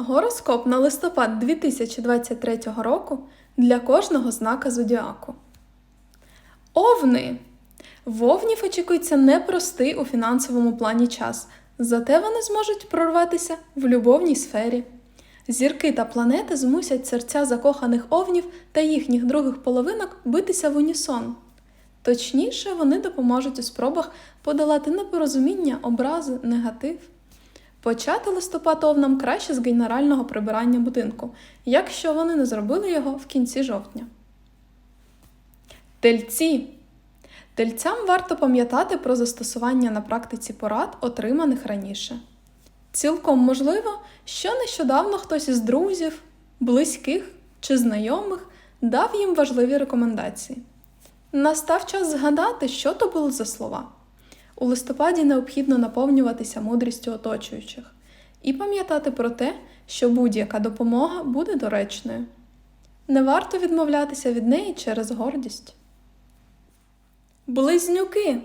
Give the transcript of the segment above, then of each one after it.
Гороскоп на листопад 2023 року для кожного знака зодіаку. Овни. Вовнів очікується непростий у фінансовому плані час, зате вони зможуть прорватися в любовній сфері. Зірки та планети змусять серця закоханих овнів та їхніх других половинок битися в унісон. Точніше, вони допоможуть у спробах подолати непорозуміння, образи, негатив. Почати листопад овнам краще з генерального прибирання будинку, якщо вони не зробили його в кінці жовтня. Тельці. Тельцям варто пам'ятати про застосування на практиці порад, отриманих раніше. Цілком можливо, що нещодавно хтось із друзів, близьких чи знайомих дав їм важливі рекомендації. Настав час згадати, що то були за слова. У листопаді необхідно наповнюватися мудрістю оточуючих і пам'ятати про те, що будь-яка допомога буде доречною. Не варто відмовлятися від неї через гордість. Близнюки.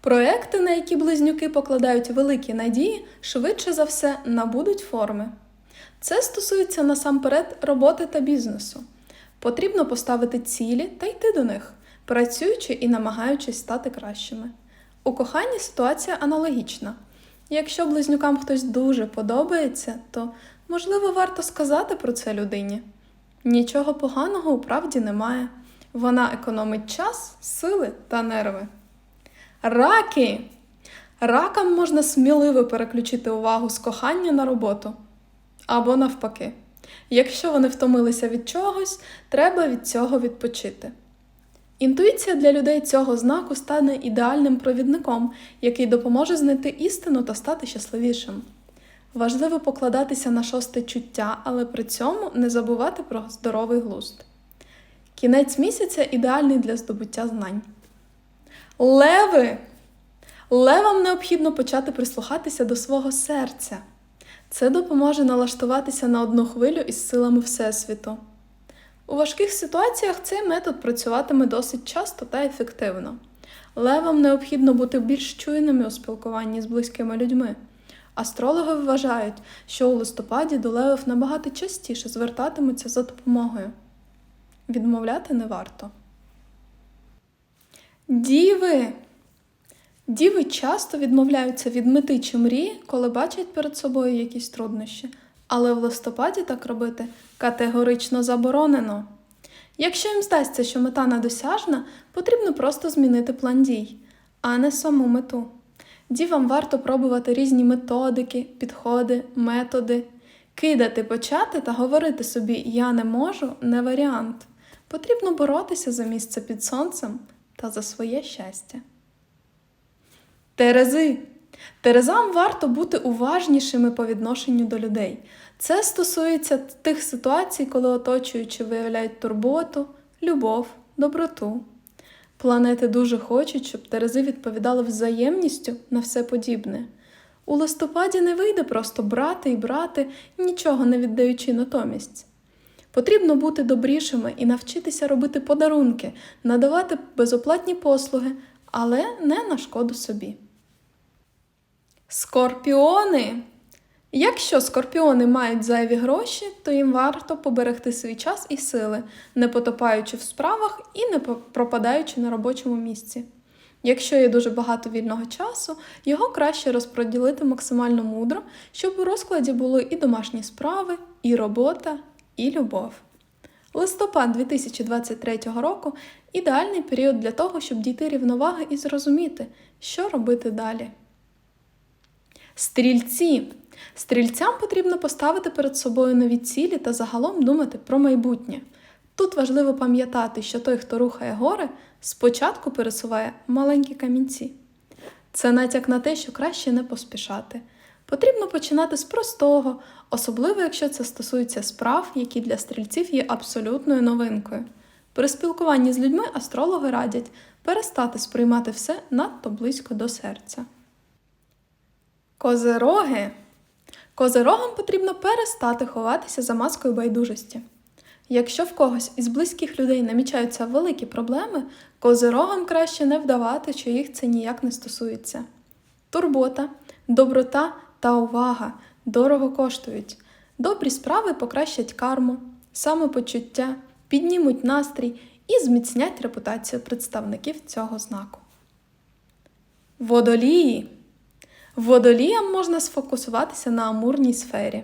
Проекти, на які близнюки покладають великі надії, швидше за все набудуть форми. Це стосується насамперед роботи та бізнесу. Потрібно поставити цілі та йти до них, працюючи і намагаючись стати кращими. У коханні ситуація аналогічна. Якщо близнюкам хтось дуже подобається, то можливо варто сказати про це людині. Нічого поганого у правді немає. Вона економить час, сили та нерви. Раки! Ракам можна сміливо переключити увагу з кохання на роботу. Або навпаки. Якщо вони втомилися від чогось, треба від цього відпочити. Інтуїція для людей цього знаку стане ідеальним провідником, який допоможе знайти істину та стати щасливішим. Важливо покладатися на шосте чуття, але при цьому не забувати про здоровий глузд. Кінець місяця ідеальний для здобуття знань. Леви! Левам необхідно почати прислухатися до свого серця. Це допоможе налаштуватися на одну хвилю із силами Всесвіту. У важких ситуаціях цей метод працюватиме досить часто та ефективно. Левам необхідно бути більш чуйними у спілкуванні з близькими людьми. Астрологи вважають, що у листопаді до левів набагато частіше звертатимуться за допомогою. Відмовляти не варто. Діви! Діви часто відмовляються від мети чи мрії, коли бачать перед собою якісь труднощі, але в листопаді так робити категорично заборонено. Якщо їм здасться, що мета недосяжна, потрібно просто змінити план дій, а не саму мету. Дівам варто пробувати різні методики, підходи, методи. Кидати, почати та говорити собі Я не можу не варіант. Потрібно боротися за місце під сонцем та за своє щастя. Терези. Терезам варто бути уважнішими по відношенню до людей. Це стосується тих ситуацій, коли оточуючі виявляють турботу, любов, доброту. Планети дуже хочуть, щоб Терези відповідали взаємністю на все подібне. У листопаді не вийде просто брати і брати, нічого не віддаючи натомість. Потрібно бути добрішими і навчитися робити подарунки, надавати безоплатні послуги, але не на шкоду собі. Скорпіони. Якщо скорпіони мають зайві гроші, то їм варто поберегти свій час і сили, не потопаючи в справах і не пропадаючи на робочому місці. Якщо є дуже багато вільного часу, його краще розподілити максимально мудро, щоб у розкладі були і домашні справи, і робота, і любов. Листопад 2023 року ідеальний період для того, щоб дійти рівноваги і зрозуміти, що робити далі. Стрільці. Стрільцям потрібно поставити перед собою нові цілі та загалом думати про майбутнє. Тут важливо пам'ятати, що той, хто рухає гори, спочатку пересуває маленькі камінці. Це натяк на те, що краще не поспішати. Потрібно починати з простого, особливо якщо це стосується справ, які для стрільців є абсолютною новинкою. При спілкуванні з людьми астрологи радять перестати сприймати все надто близько до серця. Козероги. Козерогам потрібно перестати ховатися за маскою байдужості. Якщо в когось із близьких людей намічаються великі проблеми, козирогам краще не вдавати, що їх це ніяк не стосується. Турбота, доброта та увага дорого коштують. Добрі справи покращать карму, самопочуття, піднімуть настрій і зміцнять репутацію представників цього знаку. Водолії. Водоліям можна сфокусуватися на амурній сфері.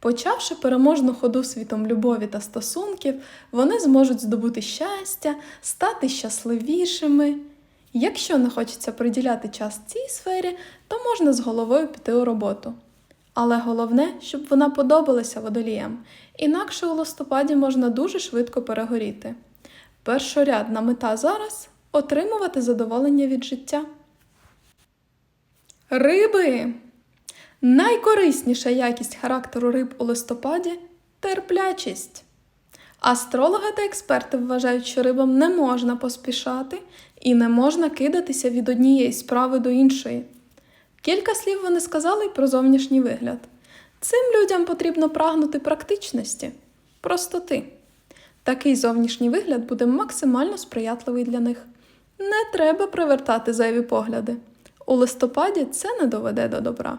Почавши переможну ходу світом любові та стосунків, вони зможуть здобути щастя, стати щасливішими. Якщо не хочеться приділяти час цій сфері, то можна з головою піти у роботу. Але головне, щоб вона подобалася водоліям, інакше у листопаді можна дуже швидко перегоріти. Першорядна мета зараз отримувати задоволення від життя. Риби. Найкорисніша якість характеру риб у листопаді терплячість. Астрологи та експерти вважають, що рибам не можна поспішати і не можна кидатися від однієї справи до іншої. Кілька слів вони сказали й про зовнішній вигляд. Цим людям потрібно прагнути практичності, простоти. Такий зовнішній вигляд буде максимально сприятливий для них. Не треба привертати зайві погляди. У листопаді це не доведе до добра.